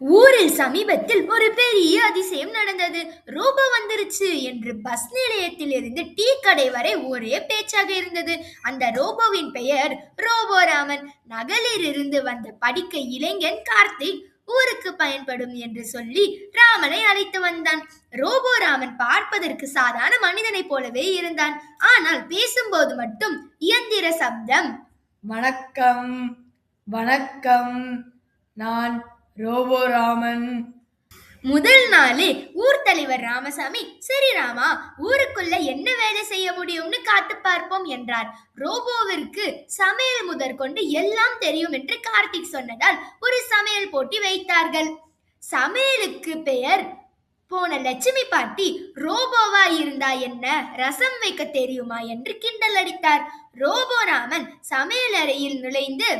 ஊரில் சமீபத்தில் ஒரு பெரிய அதிசயம் நடந்தது. ரோபோ வந்துருச்சு என்று பஸ் நிலையத்தில் இருந்து டீ கடை வரை ஒரே பேச்சாக இருந்தது. அந்த ரோபோவின் பெயர் ரோபோராமன். நகலில் இருந்து வந்த படிக்க இளைஞன் கார்த்திக் ஊருக்கு பயன்படும் என்று சொல்லி ராமனை அழைத்து வந்தான். ரோபோராமன் பார்ப்பதற்கு சாதாரண மனிதனைப் போலவே இருந்தான். ஆனால் பேசும்போது மட்டும் இயந்திர சப்தம் வணக்கம் வணக்கம். நான் ரோபோராமன். முதல் நாளே ஊர் தலைவர் ராமசாமி சரி ராமா ஊருக்குள்ள என்ன வேலை செய்ய முடியும்னு காத்து பார்ப்போம் என்றார். ரோபோவிற்கு சமையல் முதற்கொண்டு எல்லாம் தெரியும் என்று கார்த்திக் சொன்னதால் ஒரு சமையல் போட்டி வைத்தார்கள். சமையலுக்கு பெயர் போன லட்சுமி பாட்டி ரோபோவா இருந்தா என்ன ரசம் வைக்க தெரியுமா என்று கிண்டல் அடித்தார். ரோபோராமன் சமையல் அறையில் நுழைந்து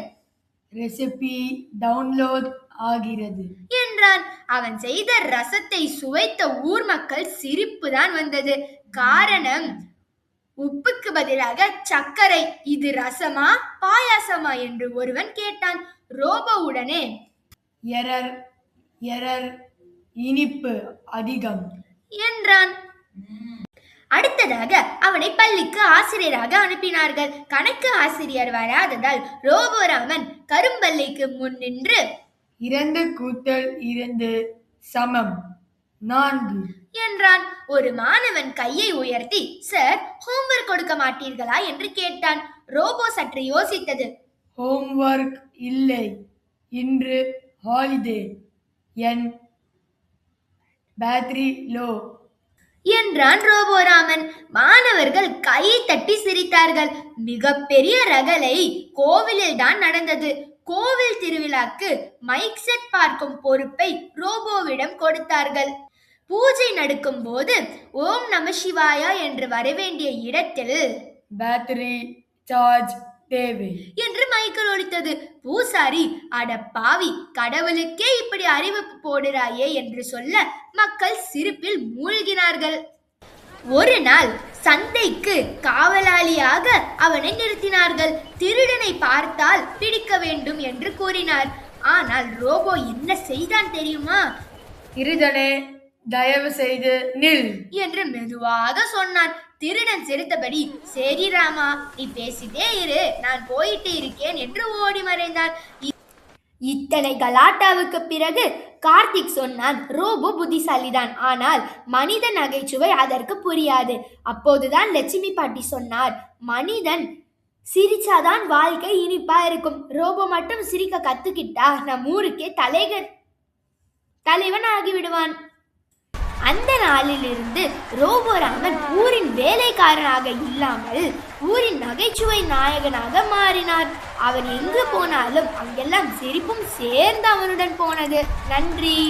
ரெசிபி டவுன்லோட் ஆகிறது. என்றான். அவன் செய்த ரசத்தை சுவைத்த ஊர் மக்கள் சிரிப்புதான் வந்தது. காரணம் உப்புக்கு பதிலாக சர்க்கரை. இது ரசமா பாயாசமா என்று ஒருவன் கேட்டான். ரோபோ உடனே எரர் எரர் இனிப்பு அதிகம். என்றான். அடுத்ததாக அவனை பள்ளிக்கு ஆசிரியராக அனுப்பினார்கள். கணக்கு ஆசிரியர் வராததால் ரோபோராமன் கரும்பள்ளிக்கு முன் நின்று இரண்டு கூட்டல் இரண்டு சமம். நான்கு. என்றான். ஒரு மாணவன் கையை உயர்த்தி சார் ஹோம்வொர்க் கொடுக்க மாட்டீர்களா? என்று கேட்டான். ரோபோ சற்று யோசித்தது. ஹோம்வொர்க் இல்லை. இன்று ஹாலிடே என் பேட்டரி லோ என்றான் ரோபோராமன். மாணவர்கள் கையை தட்டி சிரித்தார்கள். மிகப்பெரிய ரகளை கோவிலில் தான் நடந்தது. கோவில் திருவிழாக்கு மைக் செட் பார்க்கும் பொறுப்பை ரோபோவிடம் கொடுத்தார்கள். பூஜை நடக்கும் போது ஓம் நம சிவாயா என்று வரவேண்டிய இடத்தில் பேட்டரி சார்ஜ் தேவை. என்று மைக்கேல் ஒலித்தது. பூசாரி அட பாவி கடவுளுக்கே இப்படி அறிவிப்பு போடுறாயே என்று சொல்ல மக்கள் சிரிப்பில் மூழ்கினார்கள். ஒரு நாள் சந்தைக்கு காவலாளியாக அவனை நிறுத்தினார்கள். திருடனை பார்த்தால் பிடிக்க வேண்டும் என்று கூறினார். ஆனால் ரோபோ என்ன செய்தான் தெரியுமா? இருதனே தயவு செய்து நில். என்று மெதுவாக சொன்னான். திருடன் சிரித்தபடி சரி ராமா நீ பேசிட்டே இரு. நான் போயிட்டு இருக்கேன் என்று ஓடி மறைந்தான். இத்தனை கலாட்டாவுக்கு பிறகு கார்த்திக் சொன்னான் ரோபோ புத்திசாலிதான். ஆனால் மனித நகைச்சுவை அதற்கு புரியாது. அப்போதுதான் லட்சுமி பாட்டி சொன்னார் மனிதன் சிரிச்சாதான் வாழ்க்கை இனிப்பா இருக்கும். ரோபோ மட்டும் சிரிக்க கத்துக்கிட்டா நம் ஊருக்கே தலைகர் தலைவன் ஆகிவிடுவான் அந்த நாளிலிருந்து ரோபோராமன் ஊரின் வேலைக்காரனாக இல்லாமல் ஊரின் நகைச்சுவை நாயகனாக மாறினார் அவர் எங்கு போனாலும் அங்கெல்லாம் சிரிப்பும் சேர்ந்து அவனுடன் போனது. நன்றி.